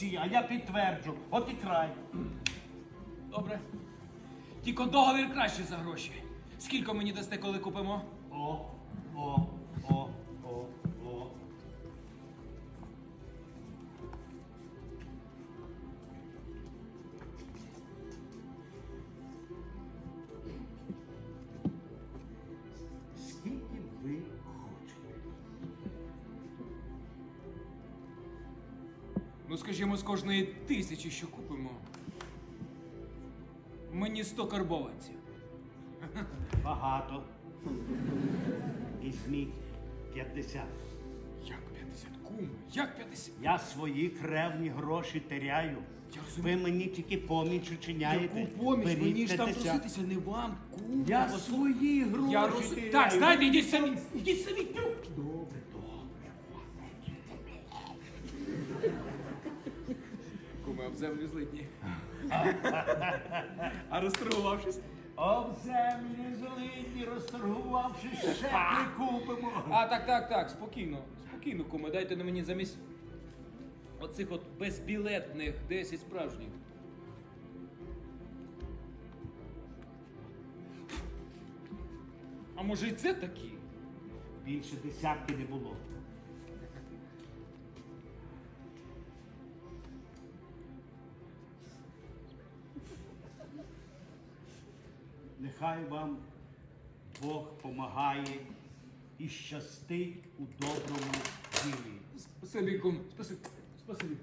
всі, а я підтверджу. От і край. Добре. Тільки договір краще за гроші. Скільки мені дасте, коли купимо? О, о, о, Ну, скажімо, з кожної тисячі, що купимо. Мені 100 карбованців. Багато. Візьміть 50. Як 50? Кум? Як 50? Я свої кревні гроші теряю. Я розумію. Ви мені тільки поміч учиняєте. Яку поміч? Беріть Мені ж там 50. проситися не вам, кум. Я свої гроші Я роз... теряю. Так, знаєте, ідіть самі. Ідіть самі. Куми об землю злидні. А розторгувавшись? Об землі злидні, розторгувавши, ще прикупимо. А, так, так, так, спокійно. Спокійно, куме, дайте на мені замість оцих от безбілетних 10 справжніх. А може і це такі? Більше десятки не було. Нехай вам Бог помагає і щастить у доброму ділі. Спасибі, спасибі.